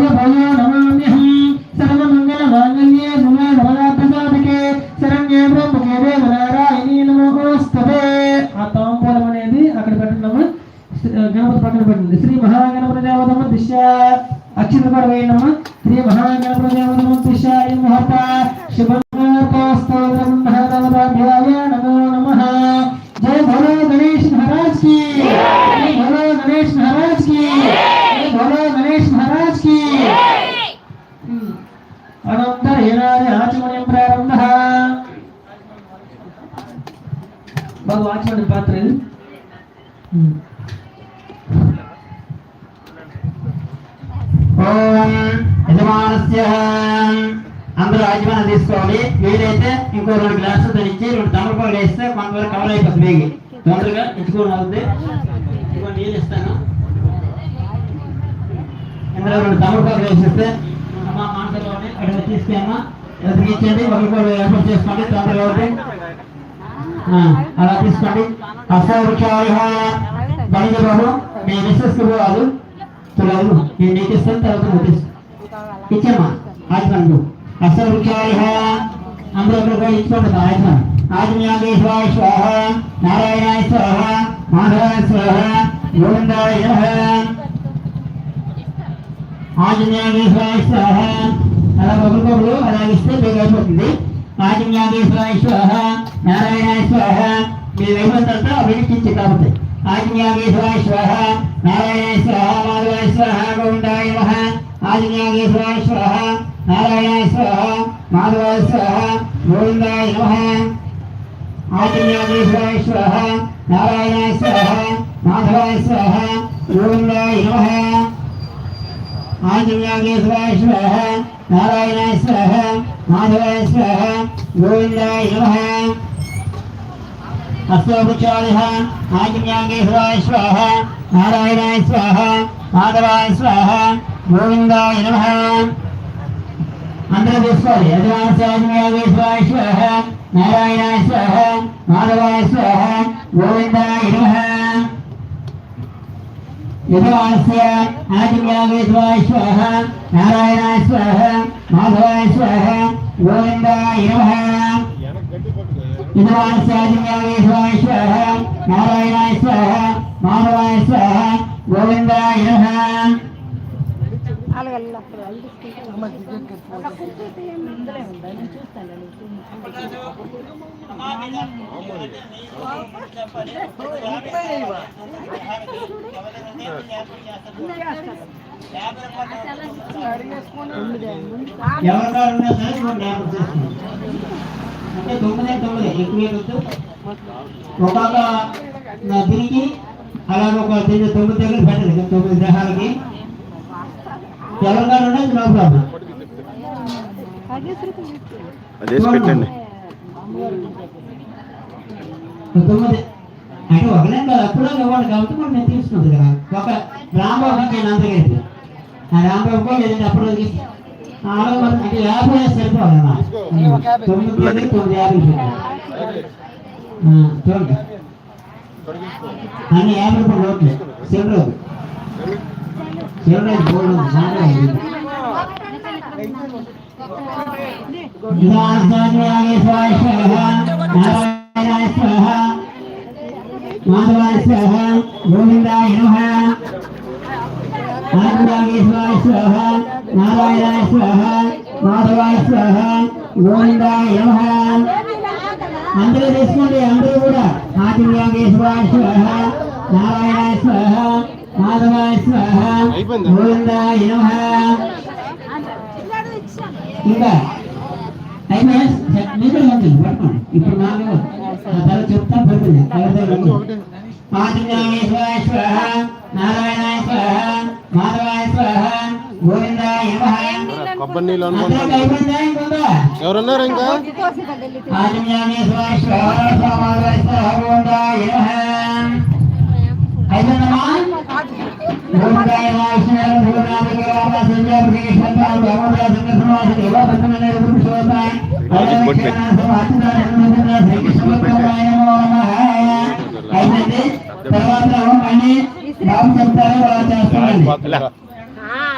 Ya, 朋友。అందరూ యాజమాన్యం తీసుకోవాలి. వీలైతే ఇంకో రెండు గ్లాసులు తెచ్చి రెండు తమలపాలు వేస్తే కొంతవరకు కవర్ అయిపోతుంది వేగి. తొందరగా ఇచ్చుకోవడం అవుతుంది ఇంకో నీళ్ళు ఇస్తాను. ఇందులో రెండు తమలపాలు వేసిస్తే అమ్మా మాంసలోని అక్కడ తీసుకెమ్మా. ఎదురు ఇచ్చేయండి ఒకరికొకరు ఏర్పాటు చేసుకోండి. తొందరగా అవుతుంది అలా తీసుకోండి. అసౌఖ్యాయ బండి బాబు మీ మిస్సెస్కి పోవాలి తులాలు నేను నీకు ఇస్తాను తర్వాత నువ్వు తీసుకో ఇచ్చమ్మా ఆజ్మన్ అసౌఖ్యాయ అందరూ ఒకరు ఇచ్చుకోండి ఆజ్మన్ ఆజ్ఞాగేశ్వరాయ స్వాహ నారాయణాయ स्वाहा మాధవాయ స్వాహ గోవిందాయ स्वाहा। ఆంజనేయేశ్వరాయ స్వాహ అలా ఒకరికొకరు అలా ఇస్తే బేగా అయిపోతుంది ఆంజనేయేశ్వరాయ స్వాహ నారాయణాయ స్వాహ మీ వైభవంతా అభివృద్ధి కాబట్టి ఆంజనేయేశ్వరాయ స్వాహ నారాయణాయ స్వాహ మాధవాయ స్వాహ గోవిందాయ నమః స్వాహ నారాయణాయ స్వాహ మాధవాయ స్వాహ గోవిందాయ నమః ఆంజనేయేశ్వరాయ స్వాహ నారాయణాయ స్వాహ మాధవాయ స్వాహ గోవిందాయ నమః ఆంజనేయేశ్వరాయ స్వాహ నారాయణాయ స్వాహ మాధవాయ స్వాహ గోవిందాయ నమః అశ్వభుచారిహ ఆంజనేయేశ్వరాయ స్వాహ నారాయణాయ స్వాహ మాధవాయ స్వాహ గోవిందాయ నమః అందరూ తీసుకోవాలి యజమాన ఆంజనేయేశ్వరాయ స్వాహ నారాయణ స్వాహ మాధవాయ స్వాహ గోవిందాయ నమః యజమానస్య ఆదివ్యాగేశ్వరాయ స్వాహ నారాయణ స్వాహ మాధవాయ స్వాహ గోవిందాయ నమః యజమానస్య ఆదివ్యాగేశ్వరాయ స్వాహ నారాయణాయ స్వాహ మాధవాయ స్వాహ గోవిందాయ నమః ఎవరిగా ఉన్నా సరే మనం జ్ఞాపకం చేసుకోండి అంటే తొమ్మిది తొమ్మిది ఎక్కువ వద్దు ఒక్కొక్క నా తిరిగి అలాగే ఒక తొమ్మిది దగ్గర పెట్టండి తొమ్మిది గ్రహాలకి ఉన్నా నో ప్రాబ్లం అదేసి పెట్టండి. అంటే ఒకనే కాదు అప్పుడు ఇవ్వాలి కాబట్టి మనం నేను తీసుకున్నది కదా. ఒక రాంబాబు నేను అందరికీ ఆ రాంబాబు కూడా లేదంటే అప్పుడు మంది అంటే యాభై వేసి సరిపోవాలమ్మా తొమ్మిది దగ్గర తొమ్మిది యాభై చూడండి అన్ని యాభై రూపాయలు నోట్లే. చిల్లర చిల్లర బోర్డు ఉంది దాంట్లో ఉంది. నిదానాయ స్వాహ నారాయణాయ స్వాహ మాధవాయ స్వాహ గోవిందాయ నమః ఆదివాగేశ్వరాయ స్వాహ నారాయణాయ స్వాహ మాధవాయ స్వాహ గోవిందాయ నమః అందరూ తీసుకోండి అందరూ కూడా ఆదివాగేశ్వరాయ స్వాహ నారాయణాయ స్వాహ మాధవాయ స్వాహ గోవిందాయ నమః. ఇంకా అయిపోయా మీరు ఉంది పట్టుకోండి ఇప్పుడు నాలుగు తర్వాత చెప్తా పడుతుంది ఆంజనేయేశ్వరాయ స్వాహ నారాయణాయ స్వాహ మాధవాయ స్వాహ గోవిందాయ నమః. కొబ్బరి నీళ్ళు ఇంకొందా? ఎవరున్నారు ఇంకా? ఆంజనేయేశ్వరాయ స్వాహ మాధవాయ స్వాహ గోవిందాయ నమః. అయిపోయిందమ్మా తర్వాత చెప్తారు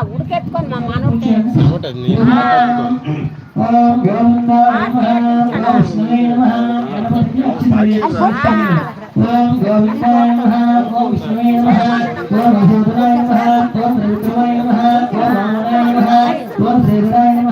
ఉడికెత్తుకొని మా మనోడికి ఓం గోవిందాయ నమః ఓం విష్ణువే నమః ఓం గోవిందాయ నమః ఓం విష్ణువే నమః ఓం మధుసూదనాయ నమః ఓం శ్రీధరాయ నమః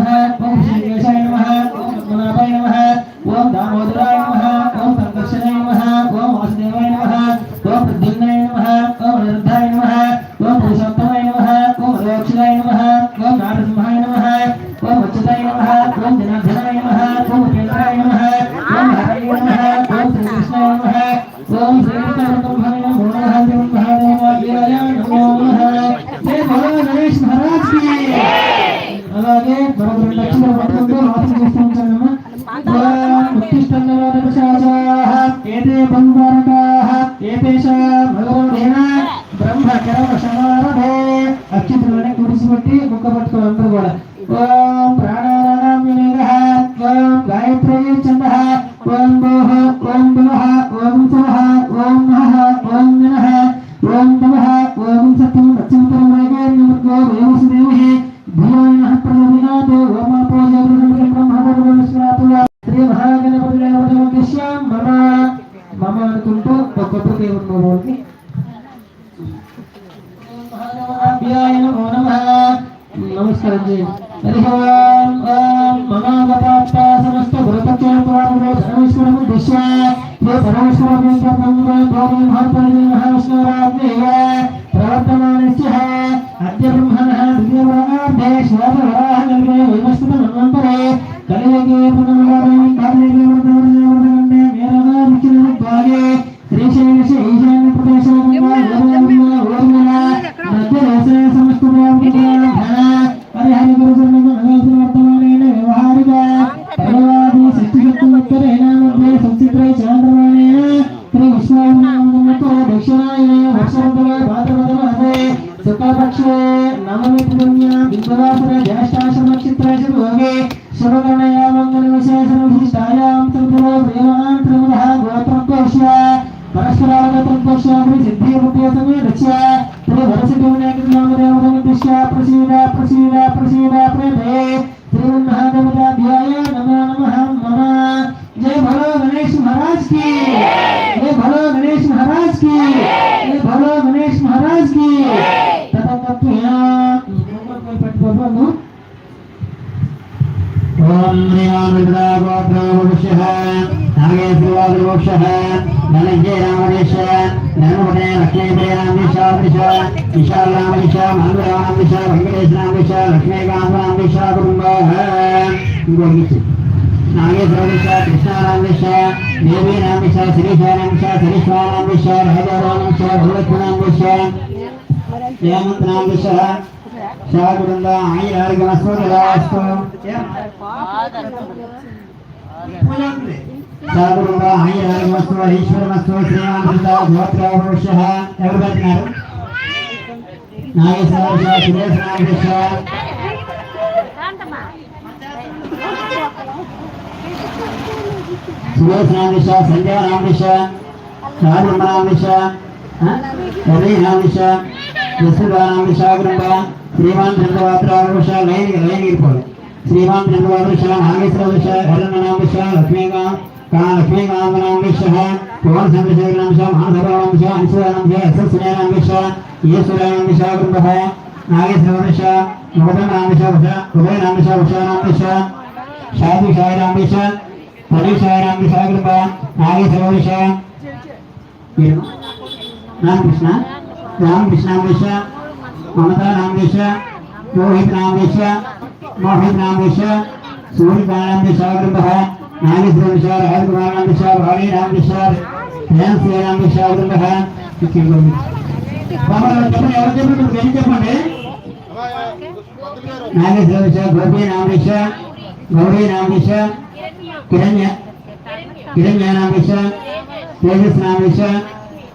నమస్కరించి చేయండి హరి ఓం ఓం మమావతాత్త సమస్త గురుపత్యోపవాదములో ధర్మేశ్వరం పరమేశ్వరం గౌరీ మహాత్మని మహావిష్ణురాజ్ఞేయ ప్రవర్తమానస్య అద్య బ్రహ్మణः మన్వంతరే मङ्गलविशेषविशिष्टायां त्रिपुरो देवान् त्रिपुरः गोत्रकोष्य परस्परागतकोष्य सिद्धिमुपेतमे दक्ष्य त्रिवरसिद्धिविनायकनामदेवतमुद्दिश्य प्रसीद प्रसीद प्रसीद प्रेमे त्रिमहादेवताध्याय नमो नमः मम जय भलो गणेश महाराज की। जय भलो गणेश महाराज की। जय। भलो गणेश महाराज की तथा तत्व यहाँ गोत्रवृक्षः नागेश्वरवृक्षः धनञ्जय रामदेश धनुपटे लक्ष्मीपटे रामेशादृश विशाल रामदेश मधु रामदेश वेङ्कटेश रामदेश लक्ष्मीकान्त रामदेश कुटुम्बः नागेश्वरदेश कृष्णारामदेश देवी रामदेश श्रीशारामदेश श्रीश्वरामदेश रहजरामदेश भगवत्पुरामदेश हेमन्तरामदेश దేవీ రామదేశ శ్రీశారామదేశ శ్రీశ్వరామదేశ రాజారామదేశ భూలక్ష్మణామదేశ హేమంతనామదేశ శాకుటుంబ ఆయురారోగ్యమస్మృతిరాస్తు సాగురుగా ఆయురారోగ్యమస్తు ఈశ్వరమస్తు శ్రీమాంత గోత్రవృష ఎవరు పెట్టినారు నాగేశ్వర సురేష్ నాగేశ సురేష్ నాగేశ సంజయ నాగేశ సాగురు నాగేశ రవి నాగేశ యశోదా నాగేశ కుటుంబ శ్రీమాన్ లైన్ లైన్ ఇరుకోవాలి శ్రీమాన్ చంద్రవాత్రుష నాగేశ్వరవృష హరణ నామృష లక్ష్మీగా కా లక్ష్మీకాంతనామృష పవన్ చంద్రశేఖరాంశ మహాసభాంశ అంశురాంశ యశస్సునేనాంశ ఈశ్వరాంశ కుటుంబ నాగేశ్వరవృష మోదనాంశ వృష ఉదయనాంశ వృషానాంశ రామకృష్ణ. రామకృష్ణ రామేశ మమతా రామేశ మోహిత్ రామేశ మోహిత్ రామేశ సూర్య నామేశ వృంద నాగేశ్వరమిశ రాజకుమార్ నామేశ భారీ నామేశ ధ్యాన్సీ నామేశ వృంద ఎవరు చెప్పండి ఏం చెప్పండి? నాగేశ్వరమిశ గోపీ రామేశ గౌరీ రామేశ కిరణ్య కిరణ్య రామేశ తేజస్ రామేశ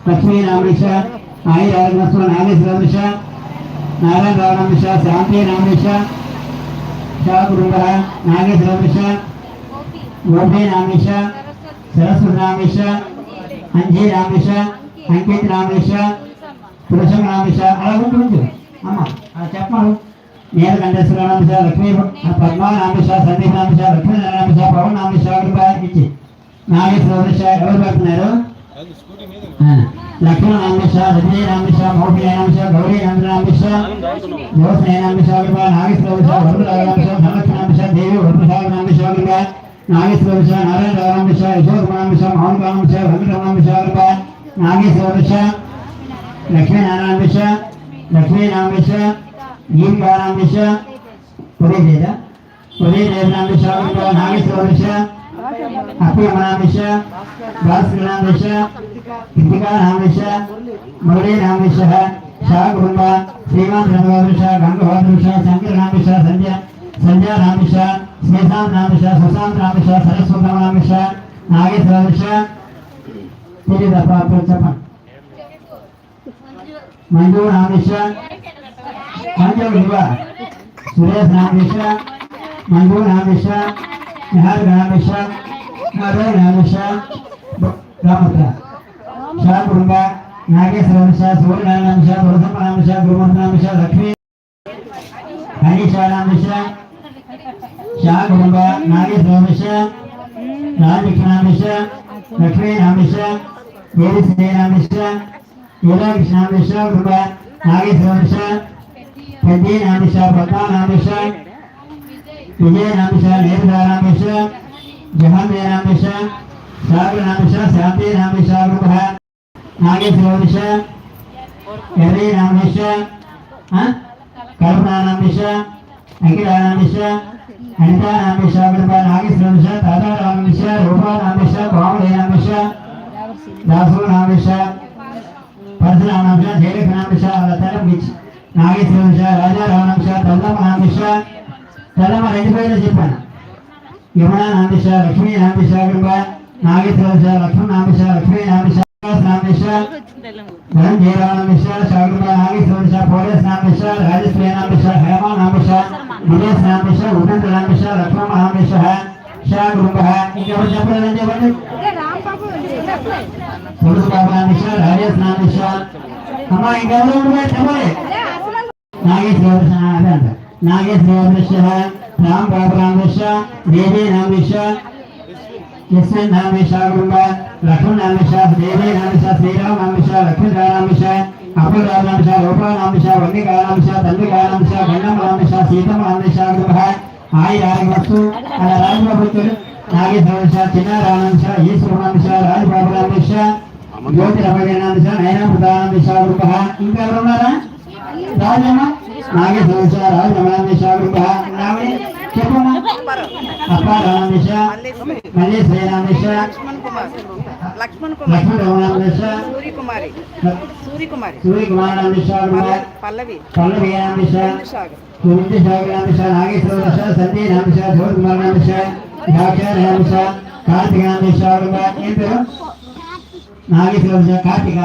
లక్ష్మీ నామేశ ఆయుర ఆరోగ్య నాగేశ్వరమిశ నారాయణ రామేశ శాంతి నామేశ శాకుటుంబ నాగేశ్వరమిశ గోపీ నామేశ సరస్వతి నామేశ అంజీ నామేశ అంకిత్ నామేశ పురుషం నామేశ అలా ఉంటుంది అమ్మ అలా చెప్పాలి. నీలకంఠేశ్వరాంశ లక్ష్మీ పద్మానాంశ సందీపాంశ లక్ష్మీనారాయణాంశ పవనాంశ ఇచ్చి. నాగేశ్వర ఎవరు పెడుతున్నారు లక్ష్మణాంశ రజనీనాంశ మౌఢ్యానాంశ గౌరీనాంశ యోసనేనాంశ నాగేశ్వర వరుణాంశ ధనలక్ష్మణాంశ దేవి వరుణాంశ నాగేశ్వర నారాయణాంశ యశోకుమాంశ మౌనకాంశ వెంకటరాంశ నాగేశ్వర లక్ష్మీనారాయణాంశ ఉదయ ఉదయ ఉదయదేద ఉదయదేవనాంశ నాగేశ్వర అప్రియమనాంశ భాస్కరాంశ కృతికానాంశ మురళీనాంశ శాకుంభ శ్రీమాన్ రంగవాంశ గంగవాంశ శంకరనాంశ సంధ్య సంధ్యానాంశ శ్రీశాంతనాంశ సుశాంతనాంశ సరస్వతనాంశ నాగేశ్వరాంశ తెలియదు అప్పుడు చెప్పండి. మంజు నామిష మంజు ఇవ సురేష్ నామిష మంజు నామిష నిహార్ నామిష నరే నామిష రామత షా కుటుంబ నాగేశ్వర వంశ సూర్యనారాయణ తులసమ్మ నామిష గురుమంత నామిష లక్ష్మీ హరీష నామిష షా కుటుంబ నాగేశ్వర వంశ రాజకృష్ణ నామిష లక్ష్మీ నామిష వేది శ్రీ నామిష యోగాకృష్ణాంశ కృప నాగేశ్వరంశ పెద్దనాంశ పద్మానాంశ विजय रामेश रेणुका रामेश जहांदे रामेश सागर रामेश शांति रामेश रूपः नागेश रामेश एर्रे रामेश कल्पना रामेश अखिला रामेश अनिता रामेश कृपा नागेश रामेश ताता रामेश रूपा नाम विशा भाव रामेश भावड़े रामेश दासु रामेश परशुराम रामेश जयलक्ष्मी रामेश नागे नागेश रामेश राजा रामेश नाम रामेश ఉదంతనాంశ లక్ష్మణాంశ శాకృప ఇంకెవరు చెప్పలేదని చెప్పండి పొడుగు బాబాంశ రాజేశ్వరాంశ అమ్మా ఇంకెవరు ఉన్నాయి చెప్పండి నాగేశ్వర అదంట నాగేశ్వర రామ్ బాబరామేశ దేవీ నామేశ యశ్వన్ నామేశ కుటుంబ లక్ష్మణ్ నామేశ దేవీ నామేశ శ్రీరామ్ నామేశ లక్ష్మణ్ నామేశ అప్పుల నామేశ రూపా నామేశ వన్నిక నామేశ తండ్రి నామేశ గంగమ్మ నామేశ సీతమ్మ నామేశ కుటుంబ ఆయి ఆరోగ్యస్తు అలా రాజబాబు నాగేశ్వర చిన్నారామేశ ఈశ్వర నామేశ రాజబాబు నామేశ జ్యోతి రమణాంశ నయనామృతాంశ కుటుంబ ఇంకా ఎవరు ఉన్నారా? రాజమ్మ? నాగేశ్వర రాజరమణాంశ కుటుంబ నావే చెప్పమ్మా. అప్పారామేశ మళ్ళీ శ్రీరామేశ లక్ష్మణ్ కుమార్. లక్ష్మణ్ కుమార్. లక్ష్మణ రమణాంశ సూర్య కుమారి సూర్య కుమారి సూర్య కుమారాంశ పల్లవి. పల్లవి సాగర్ కుమితి నాగేశ్వర ఏం పేరు? కార్తిక.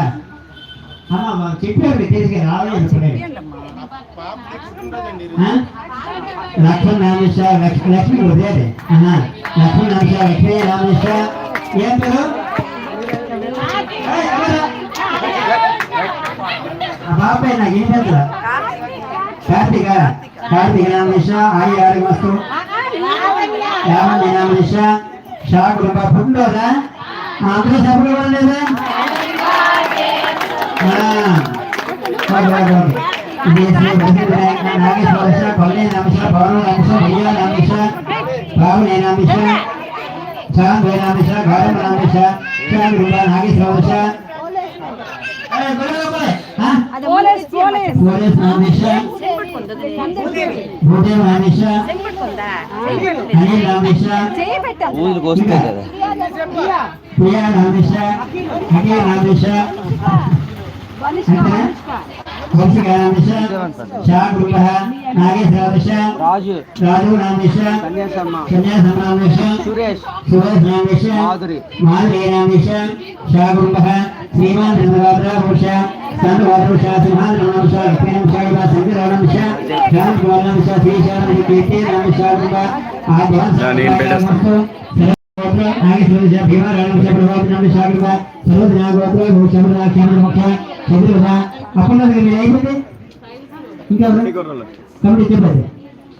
అమ్మ చెప్పారు రాలేదు ఇప్పుడే లక్ష్మణ నామేశ లక్ష్మి ఉదయదే లక్ష్మణ నామేశ లక్ష్మీ నామేశ ఏం పేరు? బాబాయ్ నాకు ఏం పెద్ద కార్తిక. కార్తిక నామేశ ఆయి ఆరు వస్తు నామేశ షా కృప అందరూ సభలు లేదా? నాగేశ్వర కొల్లి నమశ పవన నమశ భయ్య నమశ బాబునే నమశ చాంద్ నమశ గౌరవ నమశ చాంద్ రూప నాగేశ్వర పోలీస్ పోలీస్ పోలీస్ నమశ భూదేవ్ అనిల్ నమశ ఊళ్ళు కోస్తాయి కదా ప్రియా నమశ అఖిల్ నమశ వంశిక నమశ షా కృప నాగేశ్వర రాజు రాజు నామేశ కన్యాశర్మ కన్యాసం నామేశ సురేష్ సురేష్ నామేశ మాధురి మాధురి నామేశ శాగుంభ శ్రీమాన్ నేను పెట్టేస్తాను. నాగేశ్వర భీమారామేశ ప్రభావ నామేశ సరోజ నాగోత్ర భూషణ క్షేమ ముఖ్య చంద్రుడ అప్పుడు అయిపోయింది ఇంకా? కమిటీ చెప్పండి.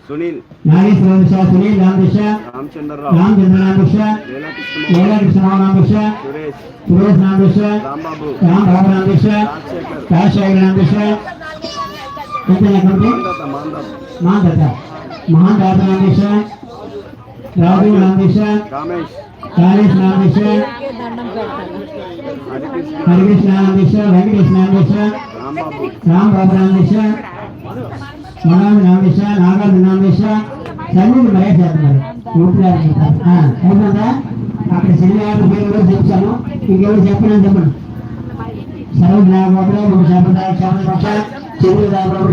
సునీల్. నాగేశ్వర దిశ సునీల్ దిశ రామచంద్రరావు. రామచంద్ర లీలాకృష్ణ లీలాకృష్ణ నామ దిశ సురేష్. సురేష్ దిశ రాంబాబు. రామ్ బాబు నామ దిశ రాజశేఖర్ మాందత మహాన్ దాత మహాన్ దాత రాజు రమేష్. కాళేశ్ నామేశ్వ హరికృష్ణ నామేశ్వ వెంకటేష్ నామేశ్వ రామ్ బాబు నామేశ్వ మనోజ్ నామేశ్వ నాగార్జున నామేశ్వ చేస్తున్నారు? ఊపిరి అక్కడ శనివారం పేరు కూడా చెప్తాను. ఇంకెవరు చెప్పనని చెప్పండి. సర్వ నాగోపరావు శాపదాయ శాపదాక్ష చంద్రదాబరావు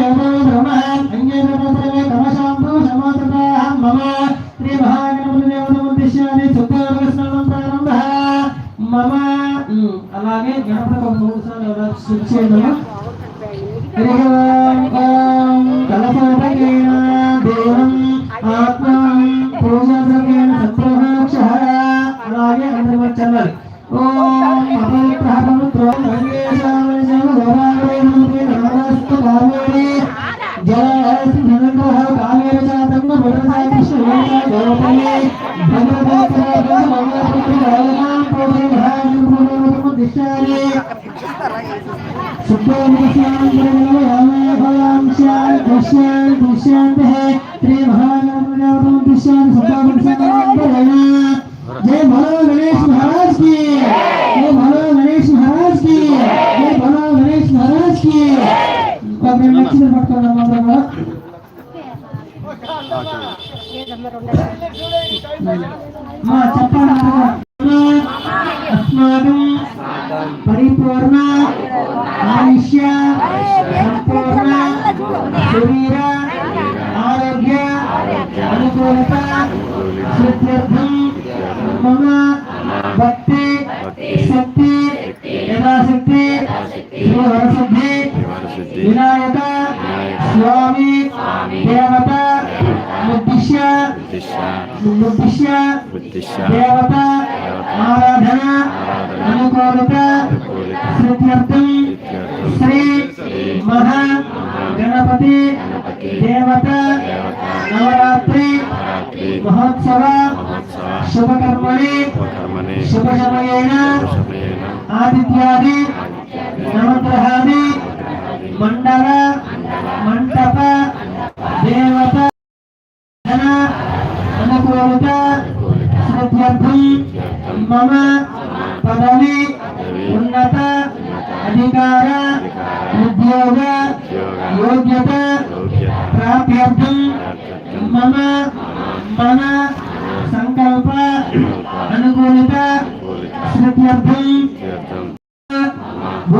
真的吗？సిద్ధ్యర్థం శ్రీ మహా గణపతి దేవత నవరాత్రి మహోత్సవ శుభకర్మణి శుభ సమయేన ఆదిత్యాది నవగ్రహాది మండల మంట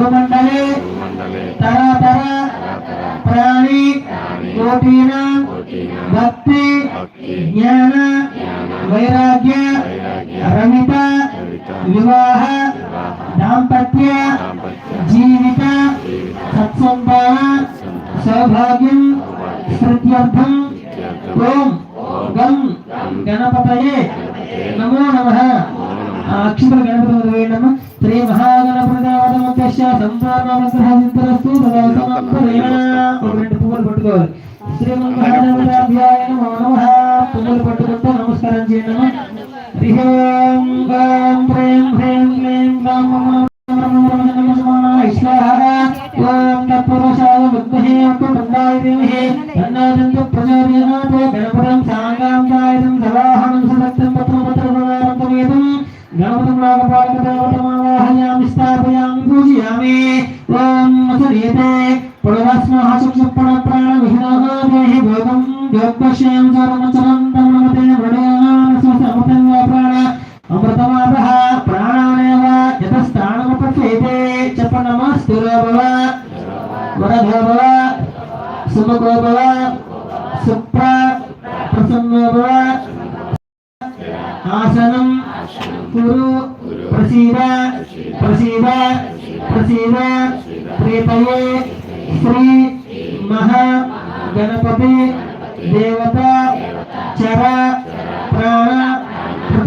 భూమండలే తరతర ప్రాణి కోటీన భక్తి జ్ఞాన వైరాగ్య రమిత వివాహ దాంపత్య జీవిత సత్సంతాన సౌభాగ్యం స్మృత్యర్థం ఓం గం గణపతయే. నమో నమః. ఆ అక్షర గణపతి వేయడం శ్రీ మహాగణపతిదేవతమధ్య సిద్ధరస్తు తదవతమంతరేణ ఒక రెండు పువ్వులు పట్టుకోవాలి. శ్రీ మహాగణపతాభ్యాయ నమో నమః పువ్వులు పట్టుకుంటూ నమస్కారం చేయడం హరి ఓం గాం ప్రేం హ్రీం క్లీం గాం మమ ఓం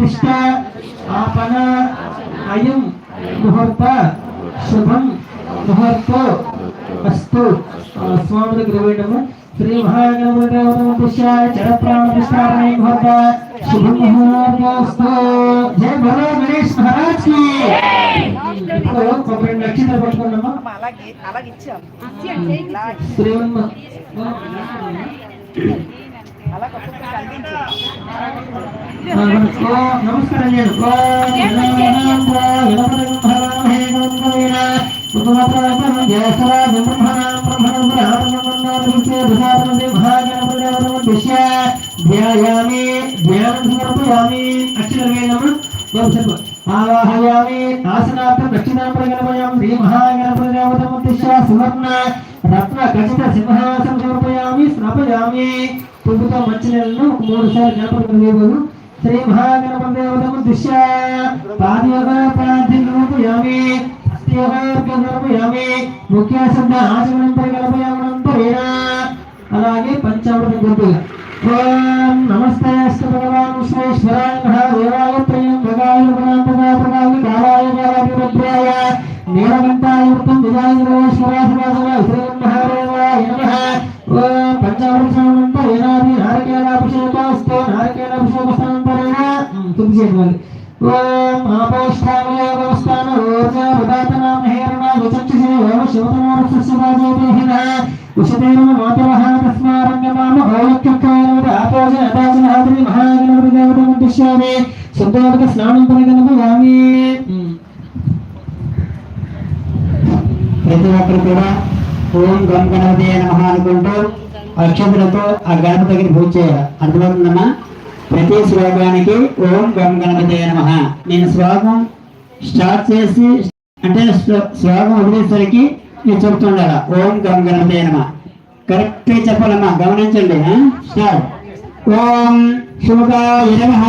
ప్రతిష్ట ఆపన అయం ముహూర్త శుభం ముహూర్తో అస్తు స్వామి దగ్గర పోయినాము శ్రీ మహాగణపతి చర ప్రాణ ప్రతిష్టాపన ముహూర్త. శుభం ముహూర్తోస్తు జయ భలో గణేష్ మహారాజ్కి. ఇప్పుడు ఒక రెండు నక్షత్రాలు పట్టుకున్నామా అమ్మ, అలాగే అలాగే ఇచ్చాం ఇలా శ్రీమన్ ధ్యాయామి ధ్యానం సమర్పయామి అక్షరవేణం భవిష్యత్ ఆవాహయామి ఆసనార్థం దక్షిణాంబర గణపయాం శ్రీ మహాగణపతి సువర్ణ రత్న ఖచ్చిత సింహాసనం సమర్పయామి స్నాపయామి ప్రభుత్వ ఒక మూడు సార్లు జ్ఞాపకం చేయబోదు శ్రీ మహాగణపతి దేవతము దిశ్య పాదయోగ ప్రార్థనయామి యామి. ముఖ్య శబ్ద ఆచమనం వేరా. అలాగే పంచామృతం గుర్తుగా ఓం నమస్తే అస్తు భగవాన్ విశ్వేశ్వరాయ మహాదేవాయ త్రయం భగాయ గుణాంతగా కాలాయ విజాయ మహాదేవాయ ఓం నారికేలాభిషేకాస్తు నారికేలాభిషేకస్థానంతరేణ తులసి చేయాలి ఓం ఆపోష్టామయ వ్యవస్థాన ఊర్జా హేరణ విచక్షిషే ఓం శివతమోరస్యవాజేతిహిన మాతరః తస్మారంగమామ ఆపోజ మహాగణపతి దేవతం ఉద్దిశ్యామి శుద్ధోదక స్నానం ప్రతి ఒక్కరు కూడా ఓం గం గణపతి అనుకుంటూ అక్షతులతో ఆ గణపతి దగ్గర పూజ చేయాలి. అర్థమవుతుందమ్మా? ప్రతి శ్లోకానికి ఓం గం గణపతి నమ. నేను శ్లోకం స్టార్ట్ చేసి అంటే శ్లోకం వదిలేసరికి నేను చెప్తుండాలా ఓం గం గణపతి నమ. కరెక్ట్ చెప్పాలమ్మా గమనించండి ఆ? స్టార్ట్. ఓం శుభకాయ నమ.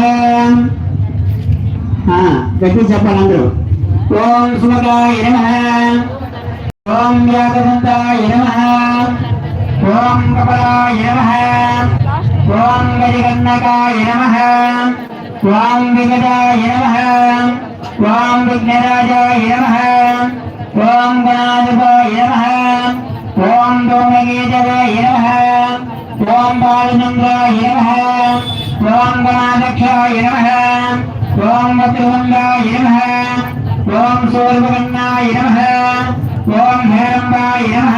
గట్టి చెప్పాలి అందరూ. ఓం శుభకాయ నమ. ఓం వ్యాకదంతాయ నమ. ఓం కపలాయ నమ ఓం గజగన్నకాయ నమ ఓం విగదాయ నమ ఓం విఘ్నరాజాయ నమ ఓం గణాధిపాయ నమ ఓం దోమగీతవాయ నమ ఓం బాలచంద్రాయ నమ ఓం గణాధ్యక్షాయ నమ ఓం వక్రవందాయ నమ ఓం సూర్యగన్నాయ నమ ఓం భైరంబాయ నమ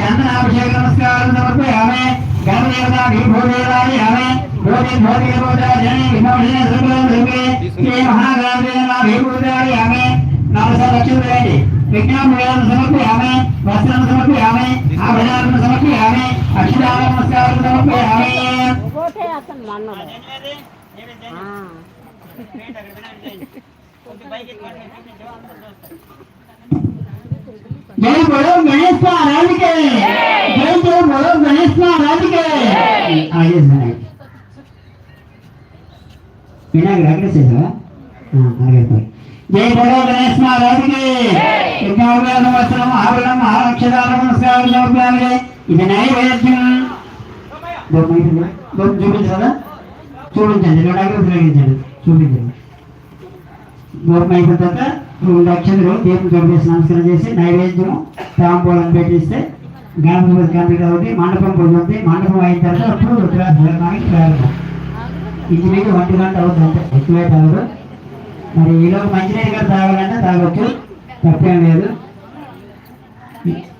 బాంధో శ్రీ మహాగణాధిపతే నమః చందనాభిషేక నమస్కారం సమర్పయామి గణదేవతా విభూదేవాయామి భూతి భౌతిక పూజ జని విమోచన సర్వం సర్వే శ్రీ మహాగణాధిపతే నమః విభూదేవాయామి నమస్కార లక్ష్మీ వేయండి విజ్ఞాపనం సమర్పయామి వస్త్రం సమర్పయామి ఆభరణాలను సమర్పయామి అక్షరాల నమస్కారం సమర్పయామి పోతే అతను మన్నోడు జై బోలో గణేష్ మహారాజుకే జై జై బోలో గణేష్ మహారాజుకే అలాగే సార్ వినాయకుడు అక్కడ చేసావా అలాగే పోయి జై బోలో గణేష్ మహారాజుకి విజ్ఞాపన వస్త్రం ఆభరణం ఆరక్షరాల నమస్కారం సమర్పయామి ఇది నైవేద్యం చూపించారా చూపించండి రెండు అగ్రస్ వెలిగించండి చూపించండి దూరం అయిపోయిన తర్వాత లక్షలు దీపం చూపేసి నమస్కారం చేసి నైవేద్యం తాంబూలం పెట్టిస్తే గణపతి కంప్లీట్ అవుతుంది మండపం పొందుతుంది మండపం అయిన తర్వాత అప్పుడు రుద్రాభిషేకానికి ప్రారంభం ఇంటి మీద ఒంటి గంట అవుతుంది అంటే ఎక్కువే తాగదు మరి ఈలో మంచినీరు కదా తాగాలంటే తాగొచ్చు. తప్పేం లేదు.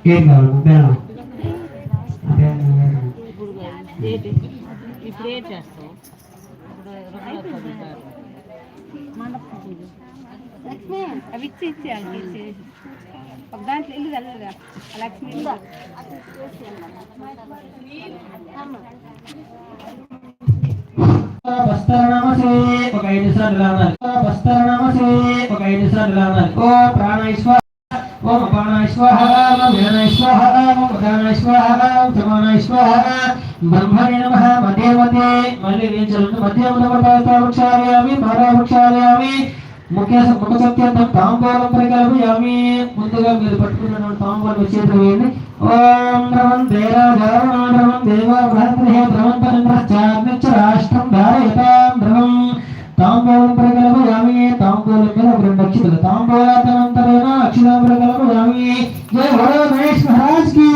ఏం కావాలి? ఉపయోగం ఇప్పుడు అవి ఇచ్చి ఇచ్చి వాళ్ళకి ఇచ్చి ఒక దాంట్లో ఇల్లు కదా లక్ష్మి ఇల్లు ఒక ఐదు సార్లు ఒక ఐదు సార్లు ఓ ఓం ఓం ఓం ఓం నమ మధ్య మధ్య మళ్ళీ వేయించాలంటే మధ్య మధ్య వృక్షాలయామి పారా వృక్షాలయామి ముఖ్య ముఖ సత్యంతం తాంబూలం పరికల్పయామి ముందుగా మీరు పట్టుకున్న తాంబూలం చేతులు వేయండి. ఓం ద్రవం దేరాజారణ ద్రవం దేవ బృహద్రహే ద్రవం పరంద్రశ్చాగ్నిచ్చ రాష్ట్రం ధారయతాం ద్రవం తాంబూలం పరికల్పయామి తాంబూలం మీద ఒక రెండు అక్షితులు. తాంబూలాతనంతరేణ అక్షితం పరికల్పయామి జయ భరో మహేష్ మహారాజ్కి.